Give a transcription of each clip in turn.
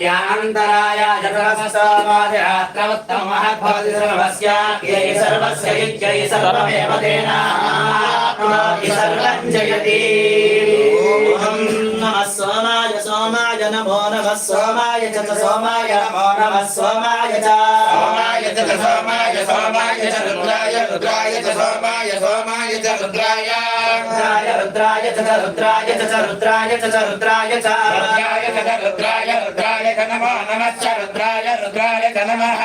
्यान्तराय जगस्तमाद्यात्रवत्तमः भवति सर्वस्य यै सर्वस्य विद्यै सर्वमेव तेनाप्नोति सर्वं जयति ॐ नमः सोमाय सोमाय नमो नमः सोमाय च च सोमाय नमो नमः सोमाय च सोमाय च सोमाय सोमाय च रुद्राय रुद्राय च सोमाय सोमाय च रुद्राय रुद्राय रुद्राय च च रुद्राय च च रुद्राय च च रुद्राय च रुद्राय च रुद्राय रुद्राय च नमो नमः च रुद्राय रुद्राय च नमः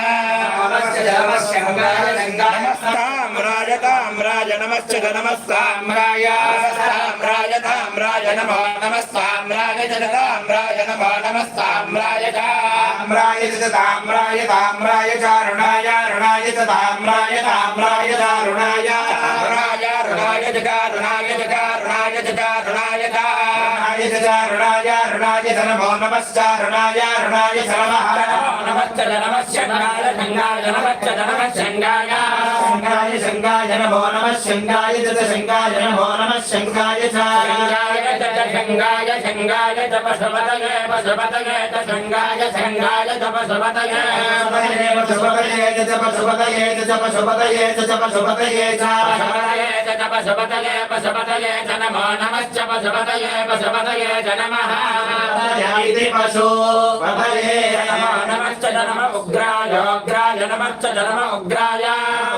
नमश्च नमश्च शङ्गाय शङ्गाय नमस्ताम्राय ताम्राय नमश्च नमस्ताम्राय ताम्राय ताम्राय नमो नमस्ताम्राय च ताम्राय नमो नमस्ताम्राय च ताम्राय च ताम्राय ताम्राय चारुणाय रुणाय च ताम्राय ताम्राय चारुणाय रुणाय रुणाय च कारुणाय च कारुणाय च कारुणाय च रुणाय च चारुणाय रुणाय च नमो नमश्चारुणाय रुणाय च नमः नमश्च नमश्च शङ्गाय शङ्गाय नमश्च नमः शङ्गाय शङ्गाय शङ्गाय नमो नमः शङ्गाय च च शङ्गाय नमो नमः शङ्गाय च शङ्गाय శంగాయ శంగాయ తపసవతగే పశుపతగే శంగాయ శంగాయ తపసవతగే శుభతయే తపసుపతయే తపసుపతయే తపసుపతయే చపసవతయే తపసుపతయే పశుపతయే చ నమో నమశ్చ పశుపతయే పశుపతయే చ నమః. ఇది పశు పతయే. నమో నమశ్చ నమ ఉగ్రాయ ఉగ్రాయ నమశ్చ నమ ఉగ్రాయ.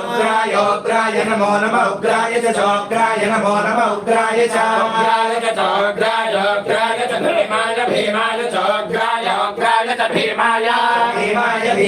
ఉగ్రాయ ఉగ్రాయ నమో నమ ఉగ్రాయ చ ఉగ్రాయ నమో నమ ఉగ్రాయ చ. చ भीमाय चोग्राय उग्राय च भीमाय भीमाय